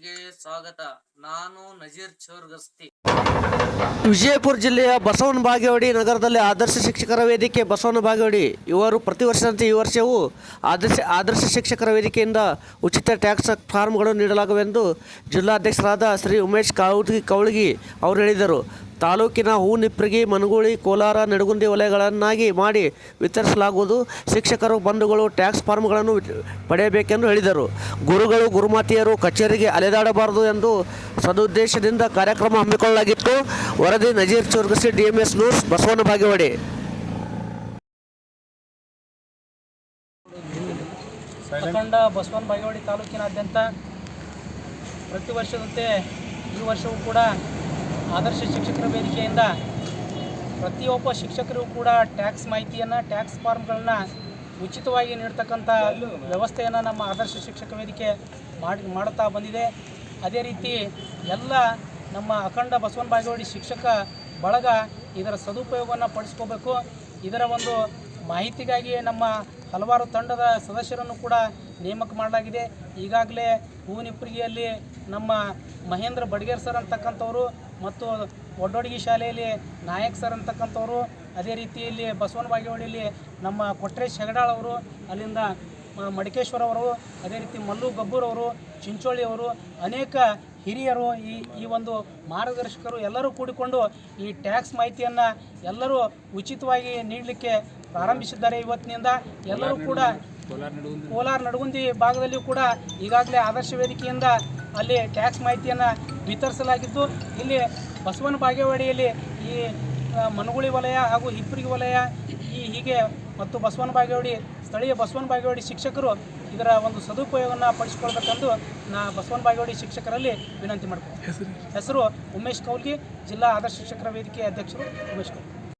George ಸ್ವಾಗತ. ನಾನು ನಜೀರ್ ಚೌರ್ಗಸ್ತಿ. ವಿಜಯಪುರ ಜಿಲ್ಲೆಯ ಬಸವನ ಬಾಗೇವಾಡಿ ನಗರದಲ್ಲಿ ಆದರ್ಶ ಶಿಕ್ಷಕರ ವೇದಿಕೆ ಬಸವನ ಬಾಗೇವಾಡಿ. ಇವರು ಪ್ರತಿ ವರ್ಷದಂತೆ ಈ ವರ್ಷವೂ ಆದರ್ಶ ಆದರ್ಶ ಶಿಕ್ಷಕರ ವೇದಿಕೆಯಿಂದ ಉಚಿತ ಟ್ಯಾಕ್ಸ್ ಫಾರ್ಮ್ಗಳನ್ನು ನೀಡಲಾಗುವೆಂದು ಜಿಲ್ಲಾಧ್ಯಕ್ಷರಾದ ಶ್ರೀ ಉಮೇಶ್ ಕೌಳ್ಗಿ ಕೌಳ್ಗಿ ಅವರು ಹೇಳಿದರು. ತಾಲೂಕಿನ ಹೂನಿಪ್ರಗಿ, ಮನಗೂಳಿ, ಕೋಲಾರ, ನಡಗುಂದಿ ವಲಯಗಳನ್ನಾಗಿ ಮಾಡಿ ವಿತರಿಸಲಾಗುವುದು. ಶಿಕ್ಷಕರು, ಬಂಧುಗಳು ಟ್ಯಾಕ್ಸ್ ಫಾರ್ಮ್ಗಳನ್ನು ಪಡೆಯಬೇಕೆಂದು ಹೇಳಿದರು. ಗುರುಗಳು, ಗುರುಮಾತೆಯರು ಕಚೇರಿಗೆ ಅಲೆದಾಡಬಾರದು. ಎಂದು ಸದುದ್ದೇಶದಿಂದ ಕಾರ್ಯಕ್ರಮ ಹಮ್ಮಿಕೊಳ್ಳಲಾಗಿತ್ತು. ವರದಿ ನಜೀರ್ ಚೌರ್ಗಸಿ, ಡಿಎಂಎಸ್ ನ್ಯೂಸ್, ಬಸವನ ಬಾಗೇವಾಡಿ. ಅಖಂಡ ಬಸವನ ಬಾಗೇವಾಡಿ ತಾಲೂಕಿನಾದ್ಯಂತ ಪ್ರತಿ ವರ್ಷದಂತೆ ಈ ವರ್ಷವೂ ಕೂಡ ಆದರ್ಶ ಶಿಕ್ಷಕರ ವೇದಿಕೆಯಿಂದ ಪ್ರತಿಯೊಬ್ಬ ಶಿಕ್ಷಕರಿಗೂ ಕೂಡ ಟ್ಯಾಕ್ಸ್ ಮಾಹಿತಿಯನ್ನು, ಟ್ಯಾಕ್ಸ್ ಫಾರ್ಮ್ಗಳನ್ನು ಉಚಿತವಾಗಿ ನೀಡ್ತಕ್ಕಂಥ ವ್ಯವಸ್ಥೆಯನ್ನು ನಮ್ಮ ಆದರ್ಶ ಶಿಕ್ಷಕ ವೇದಿಕೆ ಮಾಡಿ, ಮಾಡುತ್ತಾ ಬಂದಿದೆ. ಅದೇ ರೀತಿ ಎಲ್ಲ ನಮ್ಮ ಅಖಂಡ ಬಸವನ ಬಾಗೇವಾಡಿ ಶಿಕ್ಷಕ ಬಳಗ ಇದರ ಸದುಪಯೋಗವನ್ನು ಪಡಿಸ್ಕೋಬೇಕು. ಇದರ ಒಂದು ಮಾಹಿತಿಗಾಗಿ ನಮ್ಮ ಹಲವಾರು ತಂಡದ ಸದಸ್ಯರನ್ನು ಕೂಡ ನೇಮಕ ಮಾಡಲಾಗಿದೆ. ಈಗಾಗಲೇ ಹೂವಿನಿಪ್ರಿಗೆಯಲ್ಲಿ ನಮ್ಮ ಮಹೇಂದ್ರ ಬಡ್ಗೇರ್ ಸರ್ ಅಂತಕ್ಕಂಥವರು ಮತ್ತು ಒಡ್ಡೊಡಗಿ ಶಾಲೆಯಲ್ಲಿ ನಾಯಕ್ ಸರ್ ಅಂತಕ್ಕಂಥವರು, ಅದೇ ರೀತಿಯಲ್ಲಿ ಬಸವನ ಬಾಗೇವಾಡಿಯಲ್ಲಿ ನಮ್ಮ ಕೊಟ್ರೇಶ್ ಹೆಗಡಾಳ್ ಅವರು, ಅಲ್ಲಿಂದ ಮ- ಮಡಿಕೇಶ್ವರ ಅವರು ಅದೇ ರೀತಿ ಮಲ್ಲು ಗಬ್ಬೂರ್ ಅವರು ಚಿಂಚೋಳಿ ಅವರು ಅನೇಕ ಹಿರಿಯರು ಈ ಈ ಒಂದು ಮಾರ್ಗದರ್ಶಕರು ಎಲ್ಲರೂ ಕೂಡಿಕೊಂಡು ಈ ಟ್ಯಾಕ್ಸ್ ಮಾಹಿತಿಯನ್ನು ಎಲ್ಲರೂ ಉಚಿತವಾಗಿ ನೀಡಲಿಕ್ಕೆ ಪ್ರಾರಂಭಿಸಿದ್ದಾರೆ ಇವತ್ತಿನಿಂದ. ಎಲ್ಲರೂ ಕೂಡ ಕೋಲಾರ ನಡಗುಂದಿ ಭಾಗದಲ್ಲಿಯೂ ಕೂಡ ಈಗಾಗಲೇ ಆದರ್ಶ ವೇದಿಕೆಯಿಂದ ಅಲ್ಲಿ ಟ್ಯಾಕ್ಸ್ ಮಾಹಿತಿಯನ್ನು ವಿತರಿಸಲಾಗಿದ್ದು, ಇಲ್ಲಿ ಬಸವನ ಬಾಗೇವಾಡಿಯಲ್ಲಿ ಈ ಮನಗುಳಿ ವಲಯ ಹಾಗೂ ಹಿಪ್ಪರಿಗೆ ವಲಯ, ಈ ಹೀಗೆ ಮತ್ತು ಬಸವನ ಬಾಗೇವಾಡಿ ಸ್ಥಳೀಯ ಬಸವನ ಬಾಗೇವಾಡಿ ಶಿಕ್ಷಕರು ಇದರ ಒಂದು ಸದುಪಯೋಗವನ್ನು ಪಡಿಸಿಕೊಳ್ಬೇಕೆಂದು ನಾ ಬಸವನ ಬಾಗೇವಾಡಿ ಶಿಕ್ಷಕರಲ್ಲಿ ವಿನಂತಿ ಮಾಡ್ತೀನಿ ಹೆಸರು ಉಮೇಶ್ ಕೌಲ್ಗಿ ಜಿಲ್ಲಾ ಆದರ್ಶ ಶಿಕ್ಷಕರ ವೇದಿಕೆ ಅಧ್ಯಕ್ಷರು ಉಮೇಶ್ ಕೌಲ್ಗಿ.